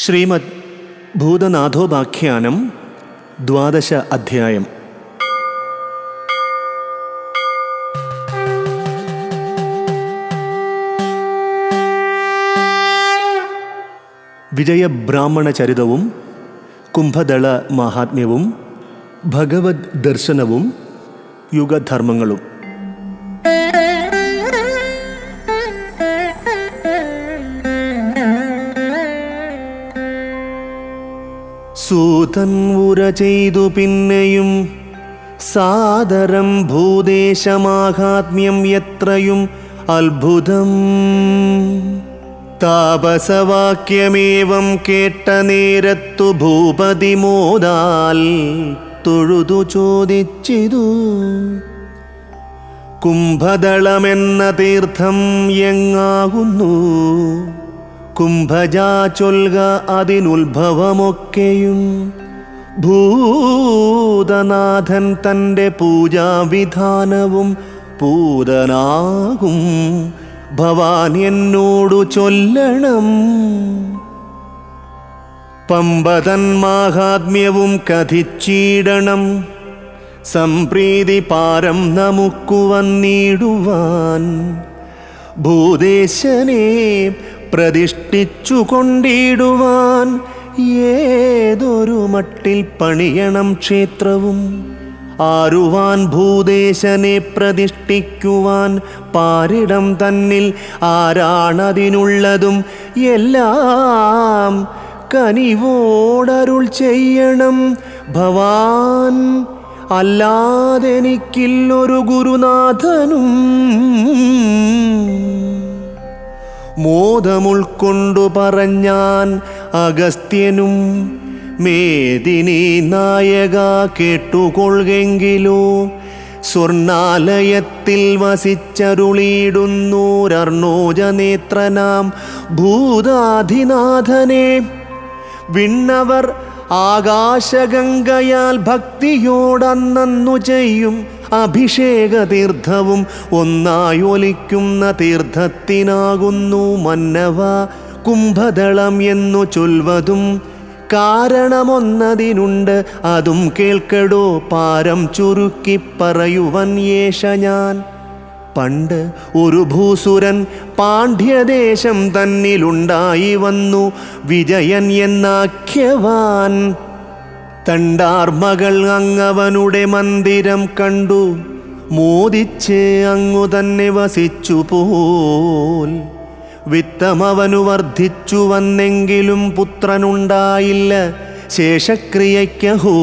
ശ്രീമദ് ഭൂതനാഥോപാഖ്യാനം ദ്വാദശ അധ്യായം. വിജയബ്രാഹ്മണ ചരിതവും കുംഭദള മഹാത്മ്യവും ഭഗവത് ദർശനവും യുഗധർമ്മങ്ങളും. സൂതൻ ഉര ചെയ്തു പിന്നെയും സാദരം ഭൂദേശമാഹാത്മ്യം എത്രയും അത്ഭുതം. താപസവാക്യമേവം കേട്ട നേരത്തു ഭൂപതി മോദാൽ തൊഴുതു ചോദിച്ചിതു. കുംഭദളമെന്ന തീർത്ഥം എങ്ങാകുന്നു? കുംഭജാ ചൊൽക അതിനുത്ഭവമൊക്കെയും. ഭൂതനാഥൻ തന്റെ പൂജാവിധാനവും പൂതനാകും. ഭവാൻ എന്നോടു ചൊല്ലണം. പമ്പതൻ മാഹാത്മ്യവും കഥിച്ചിടണം. സംപ്രീതി പാരം നമുക്കു വന്നിടുവാൻ ഭൂദേശനെ പ്രതിഷ്ഠിച്ചു കൊണ്ടിടുവാൻ ഏതൊരു മട്ടിൽ പണിയണം ക്ഷേത്രവും? ആരുവാൻ ഭൂദേശനെ പ്രതിഷ്ഠിക്കുവാൻ പാരിടം തന്നിൽ ആരാണതിനുള്ളതും എല്ലാം കനിവോടരുൾ ചെയ്യണം. ഭവാൻ അല്ലാതെനിക്കില്ലൊരു ഗുരുനാഥനും മോദമുൾക്കൊണ്ടു പറഞ്ഞാൻ അഗസ്ത്യനും മേദിനി നായക കേട്ടുകൊള്ളുകെങ്കിലോ സ്വർണാലയത്തിൽ വസിച്ചരുളിയിടുന്നൂരർണോജനേത്രനാം ഭൂതാധിനാഥനെ. വിണ്ണവർ ആകാശഗംഗയാൽ ഭക്തിയോടന്നു ചെയ്യും അഭിഷേക തീർത്ഥവും ഒന്നായി ഒലിക്കുന്ന തീർത്ഥത്തിനാകുന്നു മന്നവ. കുംഭദളം എന്നു ചൊൽവതും കാരണമൊന്നതിനുണ്ട്. അതും കേൾക്കടോ പാരം ചുരുക്കി പറയുവൻ യേശ ഞാൻ. പണ്ട് ഒരു ഭൂസുരൻ പാണ്ഡ്യദേശം തന്നിലുണ്ടായി വന്നു. വിജയൻ എന്നാഖ്യവാൻ തണ്ടാർ മകൾ അങ്ങവനുടെ മന്ദിരം കണ്ടു. മോദിച്ച് അങ്ങു തന്നെ വസിച്ചു പോൽ വിത്തമവനു വർദ്ധിച്ചു വന്നെങ്കിലും പുത്രനുണ്ടായില്ല. ശേഷക്രിയയ്ക്കഹോ.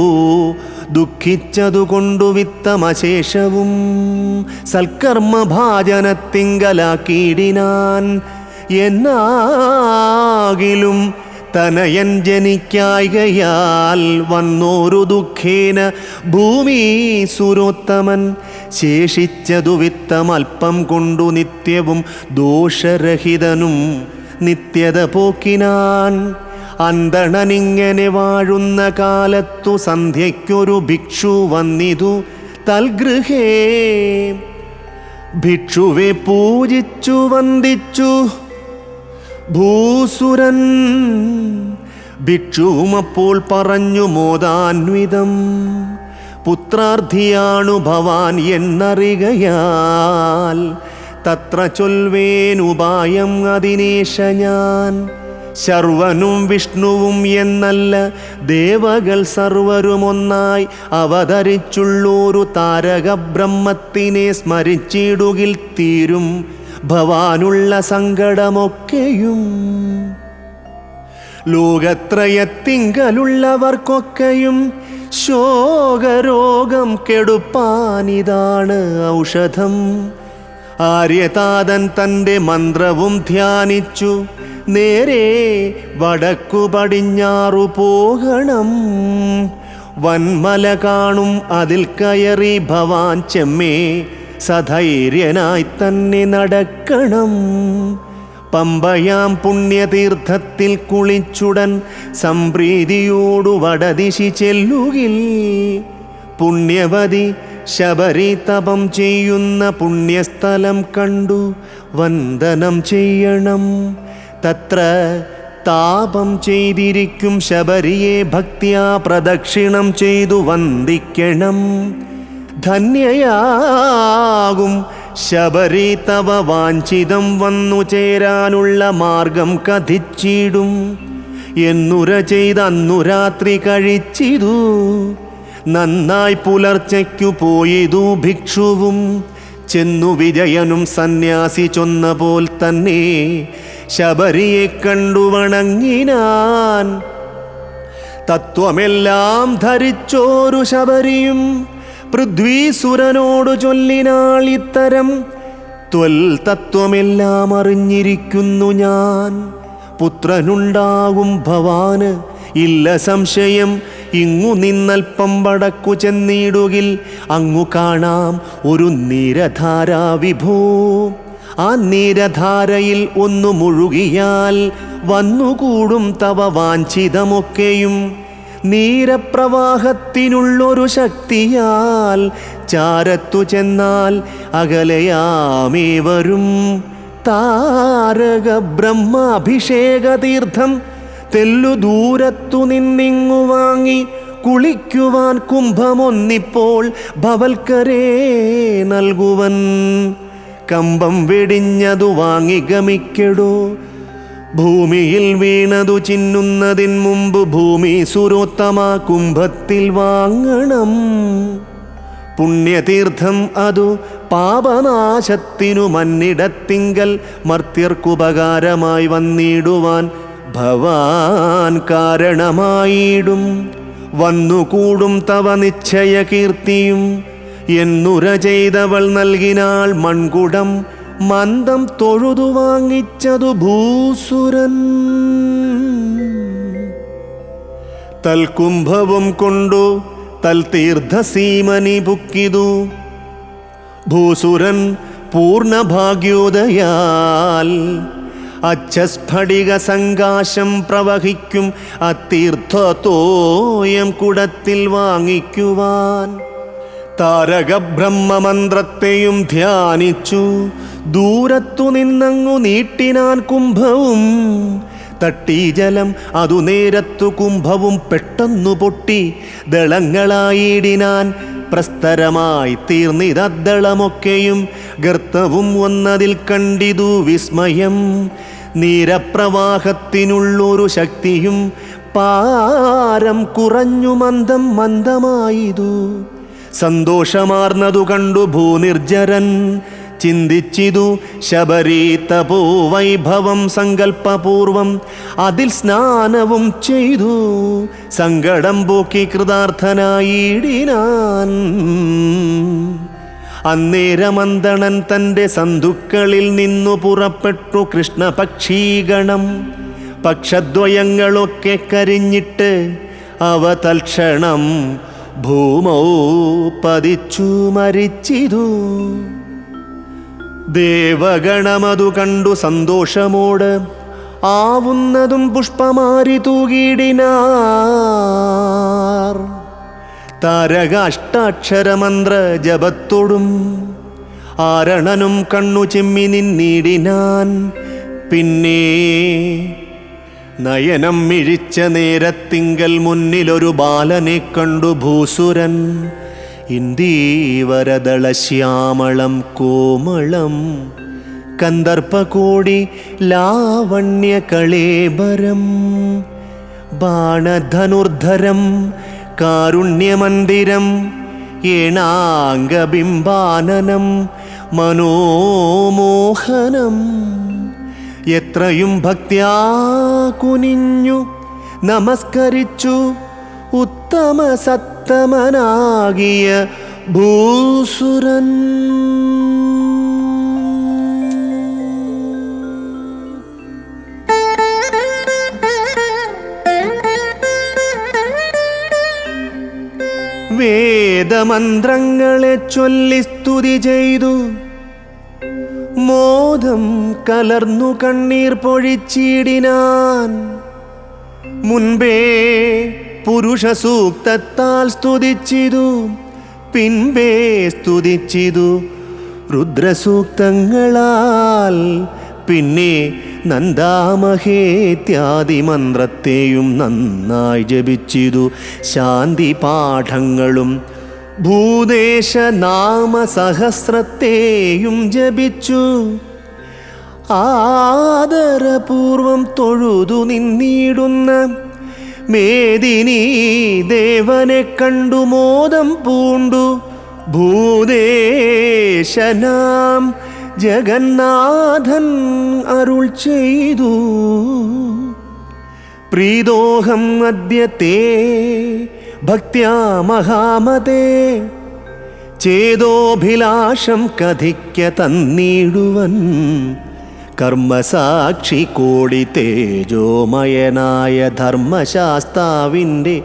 ദുഃഖിച്ചതുകൊണ്ടു വിത്തമശേഷവും സൽക്കർമ്മഭാജനത്തിങ്കലാക്കിയിടിനാൻ. എന്നാകിലും തനയൻ ജനിക്കായികയാൽ വന്നോരു ദുഃഖേന ഭൂമി സുരോത്തമൻ. ശേഷിച്ചതു അല്പം കൊണ്ടു നിത്യവും ദോഷരഹിതനും നിത്യത പോക്കിനാൻ. അന്തണനിങ്ങനെ വാഴുന്ന കാലത്തു സന്ധ്യയ്ക്കൊരു ഭിക്ഷു വന്നിതു തൽഗൃഹേ. ഭിക്ഷുവെ പൂജിച്ചു വന്ദിച്ചു ഭൂസുരൻ ഭിക്ഷൂമപ്പോൾ പറഞ്ഞു മോദാന്വിതം പുത്രാർത്ഥിയാണു ഭവാൻ എന്നറികയാൽ തത്ര ചൊൽവേനുപായം അതിനേശ ഞാൻ. ശർവനും വിഷ്ണുവും എന്നല്ല ദേവകൾ സർവരുമൊന്നായി അവതരിച്ചുള്ളൊരു താരകബ്രഹ്മത്തിനെ സ്മരിച്ചിടുകിൽ തീരും. ഭവാനുള്ള സങ്കടമൊക്കെയും. ലോകത്രയത്തിങ്കലുള്ളവർക്കൊക്കെയും ശോകരോഗം കെടുപ്പാനിതാണ് ഔഷധം. ആര്യതാതൻ തന്റെ മന്ത്രവും ധ്യാനിച്ചു നേരെ വടക്കു പടിഞ്ഞാറു പോകണം. വൻമല കാണും അതിൽ കയറി ഭവാൻ ചെമ്മേ സധൈര്യനായി തന്നെ നടക്കണം. പമ്പയാം പുണ്യതീർത്ഥത്തിൽ കുളിച്ചുടൻ സംപ്രീതിയോടു വടദിശി ചെല്ലുകിൽ. പുണ്യവതി ശബരി തപം ചെയ്യുന്ന പുണ്യസ്ഥലം കണ്ടു. വന്ദനം ചെയ്യണം. തത്ര താപം ചെയ്തിരിക്കും ശബരിയെ ഭക്തിയാ പ്രദക്ഷിണം ചെയ്തു വന്ദിക്കണം. ധന്യയാകും. ശബരി തവ വാഞ്ചിതം വന്നു ചേരാനുള്ള മാർഗം കഥിച്ചിടും. എന്നുര ചെയ്ത് അന്നു രാത്രി കഴിച്ചിതു. നന്നായി പുലർച്ചയ്ക്കു പോയിതു ഭിക്ഷുവും. ചെന്നു വിജയനും സന്യാസി ചൊന്ന പോൽ തന്നെ ശബരിയെ കണ്ടു വണങ്ങിനാൻ. തത്വമെല്ലാം ധരിച്ചോരു ശബരിയും പൃഥ്വീസുരനോടു ചൊല്ലിനാൾ ഇത്തരം ത്വൽ തത്വമെല്ലാം അറിഞ്ഞിരിക്കുന്നു ഞാൻ. പുത്രനുണ്ടാകും ഭവാന് ഇല്ല സംശയം. ഇങ്ങു നിന്നൽപ്പം വടക്കു ചെന്നിടുകിൽ അങ്ങു കാണാം ഒരു നിരധാരാ വിഭോ. ആ നിരധാരയിൽ ഒന്നു മുഴുകിയാൽ വന്നുകൂടും തവ വാഞ്ചിതമൊക്കെയും. നീരപ്രവാഹത്തിനുള്ളൊരു ശക്തിയാൽ ചാരത്തു ചെന്നാൽ അകലയാമേവരും. താരക ബ്രഹ്മാഭിഷേക തീർത്ഥം തെല്ലു ദൂരത്തു നിന്നിങ്ങു വാങ്ങി കുളിക്കുവാൻ കുംഭമൊന്നിപ്പോൾ ഭവൽക്കരേ നൽകുവൻ. കമ്പം വെടിഞ്ഞതു വാങ്ങി ഗമിക്കെടോ. ഭൂമിയിൽ വീണതു ചിന്നുന്നതിന് മുമ്പ് ഭൂമി സുരോത്തമ കുംഭത്തിൽ വാങ്ങണം. പുണ്യതീർത്ഥം അതു പാപനാശത്തിനു മന്നിടത്തിങ്കൽ മർത്യർക്കുപകാരമായി വന്നിടുവാൻ ഭവാൻ കാരണമായിടും. വന്നുകൂടും തവ നിശ്ചയ കീർത്തിയും എന്നുര ചെയ്തവൾ നൽകിനാൾ മൺകുടം മന്ദം തൊഴുതു വാങ്ങിച്ചതു ഭൂസുരൻ. തൽകുംഭവും കൊണ്ടു തൽ തീർത്ഥസീമനി പുക്കിതു ഭൂസുരൻ പൂർണഭാഗ്യോദയാൽ അച്ഛസ്ഫടിക സങ്കാശം പ്രവഹിക്കും അത്തീർത്ഥത്തോയം കുടത്തിൽ വാങ്ങിക്കുവാൻ. താരകബ്രഹ്മമന്ത്രത്തെയും ധ്യാനിച്ചു. ദൂരത്തു നിന്നങ്ങു നീട്ടിനാൻ കുംഭവും തട്ടി ജലം അതു നേരത്തു കുംഭവും പെട്ടെന്നു പൊട്ടി ദളങ്ങളായിടിനാൻ പ്രസ്തരമായി തീർന്നിതദ്ദളമൊക്കെയും ഗർത്തവും വന്നതിൽ കണ്ടിതു വിസ്മയം. നീരപ്രവാഹത്തിനുള്ളൊരു ശക്തിയും പാരം കുറഞ്ഞു മന്ദം മന്ദമായതു. സന്തോഷമാർന്നതു കണ്ടു ഭൂനിർജരൻ ചിന്തിച്ചിതു ശബരി തപോ വൈഭവം സങ്കൽപ്പപൂർവം അതിൽ സ്നാനവും ചെയ്തു. സങ്കടം പോക്കി കൃതാർത്ഥനായിടിനാൻ. അന്നേരമന്തണൻ തന്റെ സന്ധുക്കളിൽ നിന്നു പുറപ്പെട്ടു കൃഷ്ണപക്ഷീഗണം. പക്ഷദ്വയങ്ങളൊക്കെ കരിഞ്ഞിട്ട് അവ തൽക്ഷണം ഭൂമൗ പതിച്ചു മരിച്ചിതു. ദേവഗണമതു കണ്ടു സന്തോഷമോട് ആവുന്നതും പുഷ്പമാരി തൂകിടിനാർ താരകാഷ്ടാക്ഷരമന്ത്ര ജപത്തോടും ആരണനും കണ്ണു ചെമ്മിനിന്നിടിനാൻ നിന്നിടിനാൻ. പിന്നെ നയനം മിഴിച്ച നേരത്തിങ്കൽ മുന്നിലൊരു ബാലനെ കണ്ടു ഭൂസുരൻ. ഇന്ദീവരദള ശ്യാമളം കോമളം കന്ദർപ്പകോടി ലാവണ്യ കളേബരം ബാണധനുർധരം കാരുണ്യമന്ദിരം ഏണാംഗബിംബാനനം മനോമോഹനം. എത്രയും ഭക്തിയാ കുനിഞ്ഞു നമസ്കരിച്ചു ഉത്തമ സത്തമനാകിയ ഭൂസുരൻ. വേദമന്ത്രങ്ങളെ ചൊല്ലി സ്തുതി ചെയ്തു. മോദം കലർന്നു കണ്ണീർ പൊഴിച്ചിടിനാൻ. മുൻപേ പുരുഷ സൂക്തത്താൽ സ്തുതിച്ചിതു പിൻപേ സ്തുതിച്ചിതു രുദ്രസൂക്തങ്ങളാൽ. പിന്നെ നന്ദാമഹേത്യാദി മന്ത്രത്തെയും നന്നായി ജപിച്ചിതു ശാന്തി പാഠങ്ങളും ഭൂദേശ നാമസഹസ്രത്തെയും ജപിച്ചു. ആദരപൂർവം തൊഴുതു നിന്നിടുന്ന മേദിനി ദേവനെ കണ്ടു മോദം പൂണ്ടു. ഭൂദേശനാം ജഗന്നാഥൻ അരുൾ ചെയ്തു. പ്രീതോഹം അദ്യത്തെ ഭക്ത്യാ മഹാമതേ. ചേതോഭിലാഷം കഥിക്ക തന്നിടുവൻ. കർമ്മസാക്ഷി കോടി തേജോമയനായ ധർമ്മശാസ്താവിന്റെ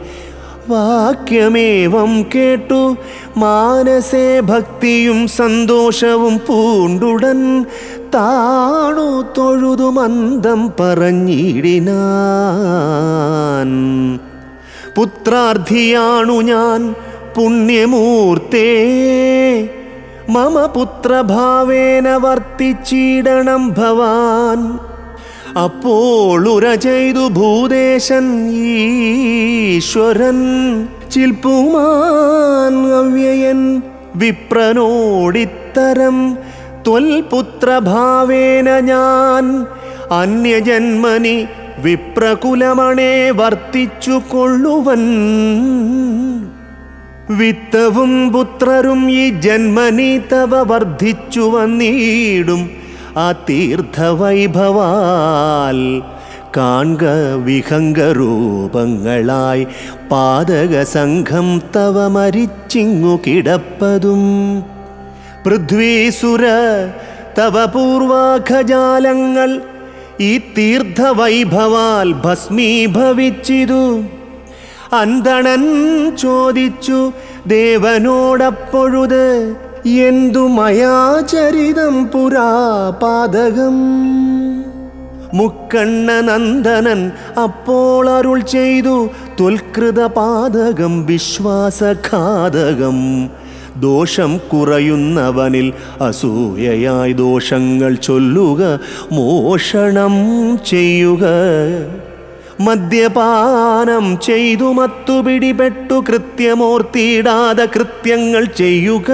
വാക്യമേവം കേട്ടു. മാനസേ ഭക്തിയും സന്തോഷവും പൂണ്ടുടൻ താണു തൊഴുതു മന്ദം പറഞ്ഞിടിനാൻ. പുത്രാർത്ഥിയാണു ഞാൻ പുണ്യമൂർത്തേ. മമ പുത്രഭാവേന വർത്തിച്ചിടണം ഭവാൻ. അപ്പോൾ ഉര ചെയ്തു ഭൂദേശൻ ഈശ്വരൻ. ചിൽപ്പുമാൻ വിപ്രനോടിത്തരം. ത്വൽപുത്രഭാവേന ഞാൻ അന്യജന്മനി വിപ്രകുലമണേ വർത്തിച്ചു കൊള്ളുവൻ. വിത്തവും പുത്രരും ഈ ജന്മനി തവ വർദ്ധിച്ചു വന്നിടും. ആ തീർത്ഥവൈഭവാൽ കാൺക വിഹംഗരൂപങ്ങളായി പാതക സംഘം തവ മരിച്ചിങ്ങു കിടപ്പതും. പൃഥ്വീസുര തവ പൂർവാഖജാലങ്ങൾ ഈ തീർത്ഥവൈഭവാൽ ഭസ്മീഭവിച്ചിതു അന്തണൻ ചോദിച്ചു ദേവനോടപ്പൊഴുത് എന്തു മയാചരിതം പുരാ പാതകം? മുക്കണ്ണ നന്ദനൻ അപ്പോൾ അരുൾ ചെയ്തു തുൽകൃത പാതകം വിശ്വാസഘാതകം ദോഷം കുറയുന്നവനിൽ അസൂയയായി ദോഷങ്ങൾ ചൊല്ലുക മോഷണം ചെയ്യുക. മദ്യപാനം ചെയ്തു മത്തു പിടിപെട്ടു കൃത്യമോർത്തിയിടാതെ കൃത്യങ്ങൾ ചെയ്യുക.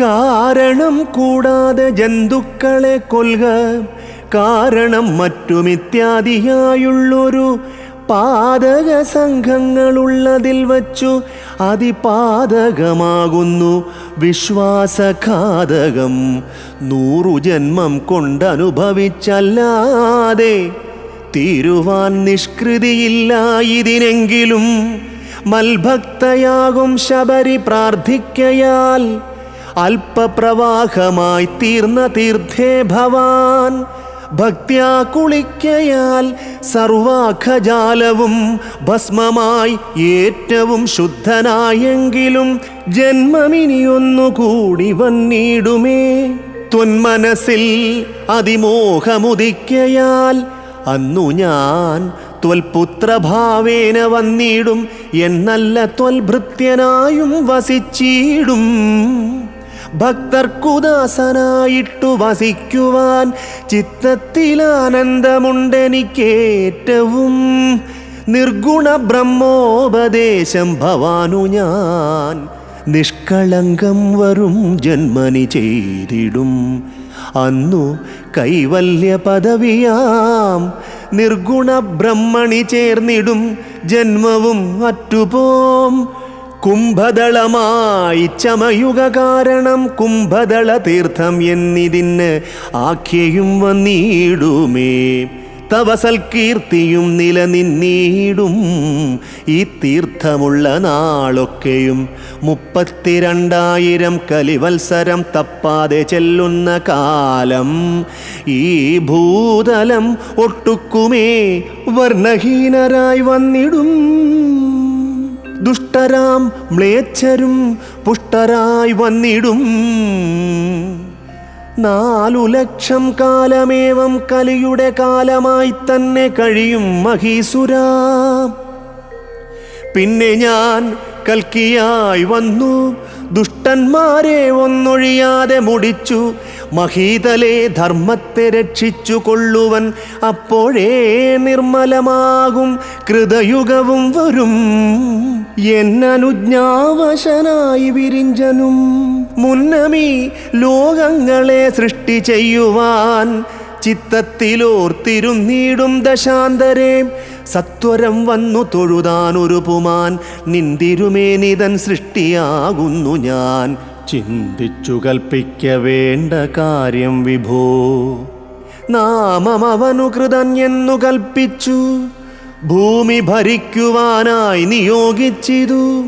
കാരണം കൂടാതെ ജന്തുക്കളെ കൊല്ലുക. കാരണം മറ്റുമിത്യാദിയായുള്ളൊരു പാതക സംഘങ്ങളുള്ളതിൽ വച്ചു അതിപാതകമാകുന്നു വിശ്വാസഘാതകം. നൂറു ജന്മം കൊണ്ടനുഭവിച്ചല്ലാതെ തീരുവാൻ നിഷ്കൃതിയില്ല ഇതിനെങ്കിലും മൽഭക്തയാകും ശബരി പ്രാർത്ഥിക്കയാൽ അല്പപ്രവാഹമായി തീർന്ന തീർത്ഥേ ഭവാൻ ഭക്ത്യാ കുളിക്കയാൽ സർവാഖജാലവും ഭസ്മമായി ഏറ്റവും ശുദ്ധനായെങ്കിലും ജന്മമിനിയൊന്നുകൂടി വന്നിടുമേ. ത്വന്മനസിൽ അതിമോഹമുദിക്കയാൽ അന്നു ഞാൻ ത്വൽപുത്രഭാവേന വന്നിടും എന്നല്ല ത്വൽഭൃത്യനായും വസിച്ചിടും. ഭക്തർക്കുദാസനായിട്ടു വസിക്കുവാൻ ചിത്തത്തിൽ ആനന്ദമുണ്ടെനിക്കേറ്റവും നിർഗുണ ബ്രഹ്മോപദേശം ഭവാനു ഞാൻ. നിഷ്കളങ്കം വരും ജന്മനി ചെയ്തിടും. അന്നു കൈവല്യ പദവിയാം നിർഗുണ ബ്രഹ്മണി ചേർന്നിടും ജന്മവും അറ്റുപോം. കുംഭദളമായി ചമയുക കാരണം കുംഭദള തീർത്ഥം എന്നിതിന് ആഖ്യയും വന്നിടുമേ. തവസൽകീർത്തിയും നിലനിന്നീടും ഈ തീർത്ഥമുള്ള നാളൊക്കെയും മുപ്പത്തിരണ്ടായിരം കലിവത്സരം തപ്പാതെ ചെല്ലുന്ന കാലം ഈ ഭൂതലം ഒട്ടുക്കുമേ. വർണഹീനരായി വന്നിടും. ദുഷ്ടരാം മ്ലേച്ഛരും പുഷ്ടരായി വന്നിടും. നാലു ലക്ഷം കാലമേവം കലിയുടെ കാലമായി തന്നെ കഴിയും മഹീസുര. പിന്നെ ഞാൻ കൽക്കിയായി വന്നു. ദുഷ്ടന്മാരെ ഒന്നൊഴിയാതെ മുടിച്ചു. മഹീതലെ ധർമ്മത്തെ രക്ഷിച്ചു കൊള്ളുവൻ അപ്പോഴേ നിർമ്മലമാകും കൃതയുഗവും വരും. എന്നനുജ്ഞാവശനായി വിരിഞ്ചനും മുന്നമീ ലോകങ്ങളെ സൃഷ്ടി ചെയ്യുവാൻ ചിത്തത്തിലോർത്തിരുന്നീടും ദശാന്തരെ. സത്വരം വന്നു തൊഴുതാൻ ഒരു പുമാൻ നിന്തിരുമേനിതൻ സൃഷ്ടിയാകുന്നു ഞാൻ. ചിന്തിച്ചു കൽപ്പിക്ക വേണ്ട കാര്യം വിഭോ. നാമം അവനു കൃതൻ എന്നു കൽപ്പിച്ചു. ഭൂമി ഭരിക്കുവാനായി നിയോഗിച്ചിതു.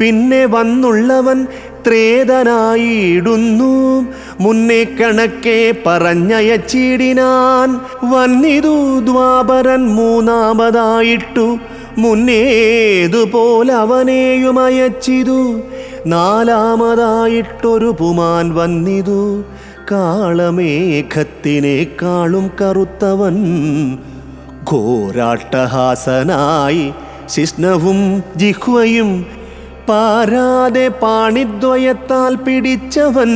പിന്നെ വന്നുള്ളവൻ ത്രേതനായിടുന്നു. മുന്നേ കണക്കെ പറഞ്ഞയച്ചിടിനാൻ വന്നിതു ദ്വാപരൻ മൂന്നാമതായിട്ടു. മുന്നേതുപോലെ അവനെയും നാലാമതായിട്ടൊരു പുമാൻ വന്നിതു. കാളമേഘത്തിനേക്കാളും കറുത്തവൻ ഘോരാട്ടഹാസനായി ശിഷ്ണവും ജിഹ്വയും പാരാതെ പാണിദ്വയത്താൽ പിടിച്ചവൻ.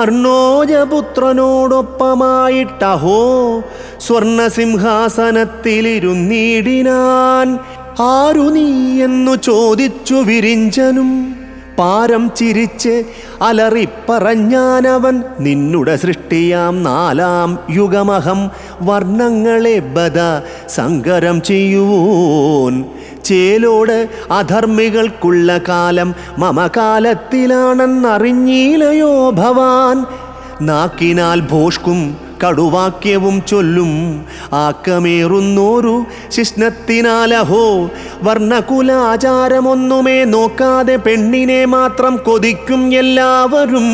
അർണോജപുത്രനോടൊപ്പമായിട്ടഹോ സ്വർണസിംഹാസനത്തിലിരുന്നീടിനാൻ. ആരു നീ എന്നു ചോദിച്ചു വിരിഞ്ചനും പാരം ചിരിച്ച് അലറിപ്പറഞ്ഞാനവൻ നിന്നുടെ സൃഷ്ടിയാം നാലാം യുഗമഹം വർണങ്ങളെ ബദ സങ്കരം ചെയ്യുവോൻ. ചേലോട് അധർമ്മികൾക്കുള്ള കാലം മമകാലത്തിലാണെന്നറിഞ്ഞീലയോ ഭവാൻ? നാക്കിനാൽ ഭോഷ്കും കടുവാക്യവും ചൊല്ലും. ആക്കമേറുന്നോരു ശിഷ്ണത്തിനാലഹോ വർണകുലാചാരമൊന്നുമേ നോക്കാതെ പെണ്ണിനെ മാത്രം കൊതിക്കും എല്ലാവരും.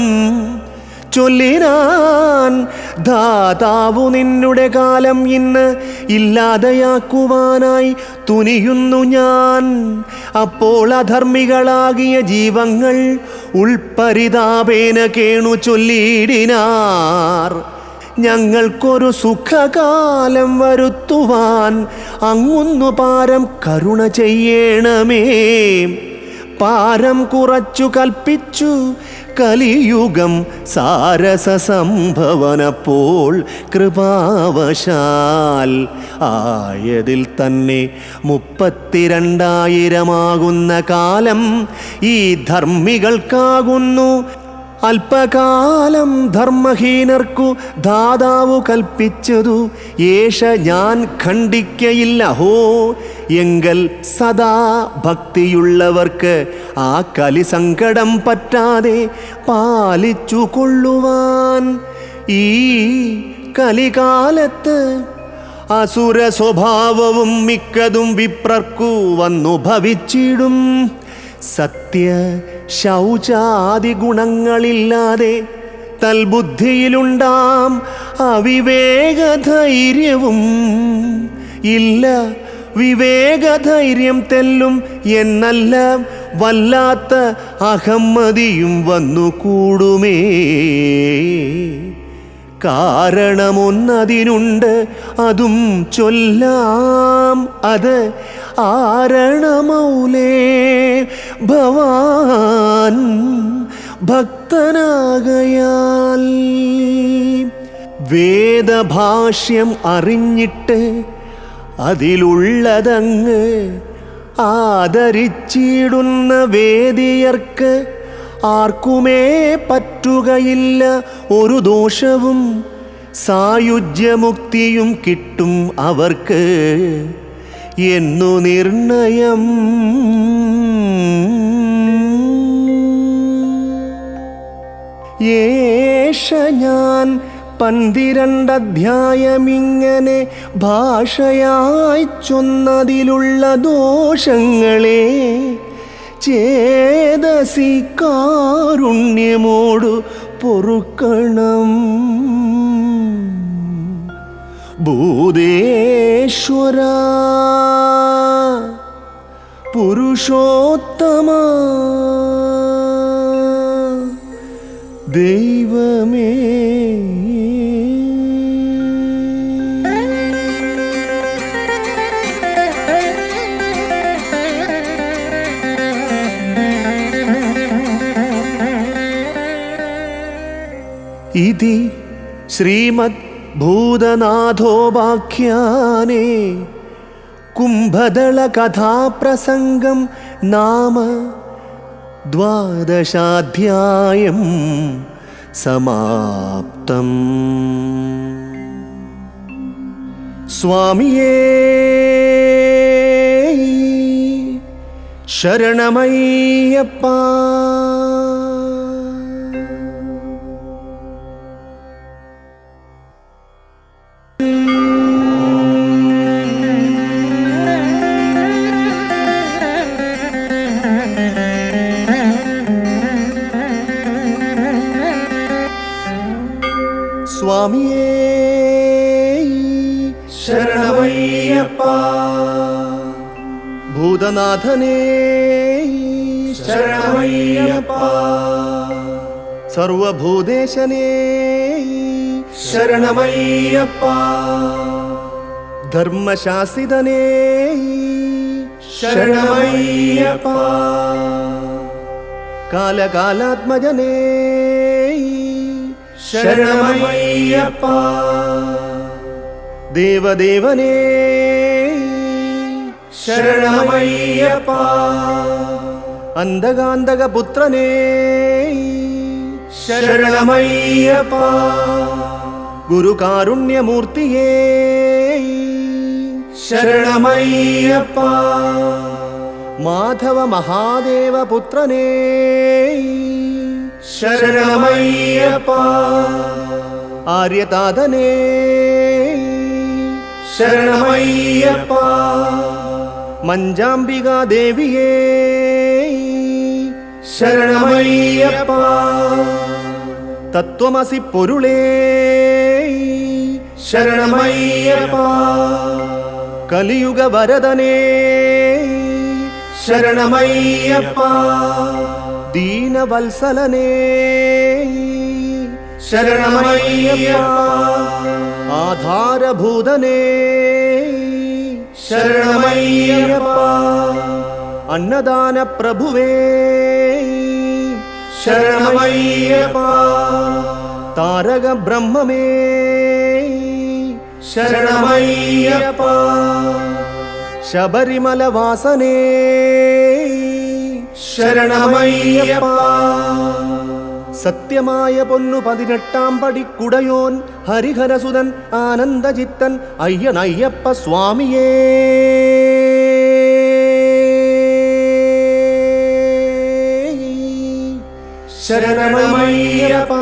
ചൊല്ലിനാൻ ദാതാവു നിന്നുടെ കാലം ഇന്ന് ഇല്ലാതെയാക്കുവാനായി തുനിയുന്നു ഞാൻ. അപ്പോൾ അധർമ്മികളാകിയ ജീവങ്ങൾ ഉൾപരിതാപേന കേണു ചൊല്ലിയിടിനാർ. ഞങ്ങൾക്കൊരു സുഖകാലം വരുത്തുവാൻ അങ്ങുന്നു പാരം കരുണ ചെയ്യണമേ. പാരം കുറച്ചു കൽപ്പിച്ചു കലിയുഗം സാരസ സംഭവനപ്പോൾ കൃപാവശാൽ ആയതിൽ തന്നെ മുപ്പത്തിരണ്ടായിരമാകുന്ന കാലം ഈ ധർമ്മികൾക്കാകുന്നു. അല്പകാലം ധർമ്മഹീനർക്കു ദാതാവു കൽപ്പിച്ചതു. യേശ ഞാൻ ഖണ്ഡിക്കയില്ല ഹോ. എങ്കൽ സദാ ഭക്തിയുള്ളവർക്ക് ആ കലി സങ്കടം പറ്റാതെ പാലിച്ചു കൊള്ളുവാൻ. ഈ കലികാലത്ത് അസുര സ്വഭാവവും മിക്കതും വിപ്രർക്കു വന്നു ഭവിച്ചിടും. സത്യ ശൗചാദി ഗുണങ്ങളില്ലാതെ തൽബുദ്ധിയിലുണ്ടാം അവിവേകധൈര്യവും. ഇല്ല വിവേകധൈര്യം തെല്ലും എന്നല്ല വല്ലാത്ത അഹമ്മതിയും വന്നു കൂടുമേ കാരണമൊന്നതിനുണ്ട്. അതും ചൊല്ലാം. അത് ആരണമൗലേ. ഭവാൻ ഭക്തനാകയാൽ. വേദഭാഷ്യം അറിഞ്ഞിട്ട് അതിലുള്ളതങ്ങ് ആദരിച്ചിടുന്ന വേദിയർക്ക് ആർക്കുമേ പറ്റുകയില്ല ഒരു ദോഷവും സായുജ്യമുക്തിയും കിട്ടും അവർക്ക് എന്നു നിർണയം. യേശ ഞാൻ പന്തിരണ്ടധ്യായമിങ്ങനെ ഭാഷയായി ചൊന്നതിലുള്ള ദോഷങ്ങളെ ചേതസി കാരുണ്യമോട് പൊറുക്കണം. ഭൂതേശ്വര പുരുഷോത്തമ ദൈവമേ. ഇതി ശ്രീമദ് ഭൂതനാഥോപാഖ്യാനേ കുംഭദളകഥാപ്രസംഗം നാമ ദ്വാദശാധ്യായം സമാപ്തം. സ്വാമിയേ ശരണമയ്യപ്പ. സ്വാമിയേ ശരണമയ്യപ്പ ഭൂതനാഥനേ ശരണമയ്യപ്പ സർവഭൂതേശനേ ശരണമയ്യപ്പ ധർമ്മശാസിതനേ ശരണമയ്യപ്പ കാലകാലാത്മജനേ ശരണമയ്യപ്പ ദേവദേവനേ ശരണമയ്യപ്പ അന്തകാന്തകപുത്രനേ ശരണമയ്യപ്പ ഗുരുകാരുണ്യമൂർത്തിയേ ശരണമയ്യപ്പ മാധവ മഹാദേവപുത്രനേ ശരണമയ്യപ്പ. ആര്യതാതനേ ശരണമയ്യപ്പ. മഞ്ചാംബികാദേവിയേ. ശരണമയ്യപ്പ. തത്വമസി പൊരുളേ. ശരണമയ്യപ്പ. കലിയുഗ വരദനേ. ശരണമയ്യപ്പ. ദീനവത്സലനേ. ശരണമയ്യപ്പ ആധാരഭൂതനേ. ശരണമയ്യപ്പ അന്നദാന പ്രഭുവേ ശരണമയ്യപ്പ താരക ബ്രഹ്മമേ ശരണമയ്യപ്പ ശബരിമല വാസനേ ശരണമയ്യപ്പ. സത്യമായ പൊന്നു പതിനെട്ടാം പടി കുടയോൻ ഹരിഹരസുതൻ ആനന്ദചിത്തൻ അയ്യനയ്യപ്പ സ്വാമിയേ. ശരണമയ്യപ്പ.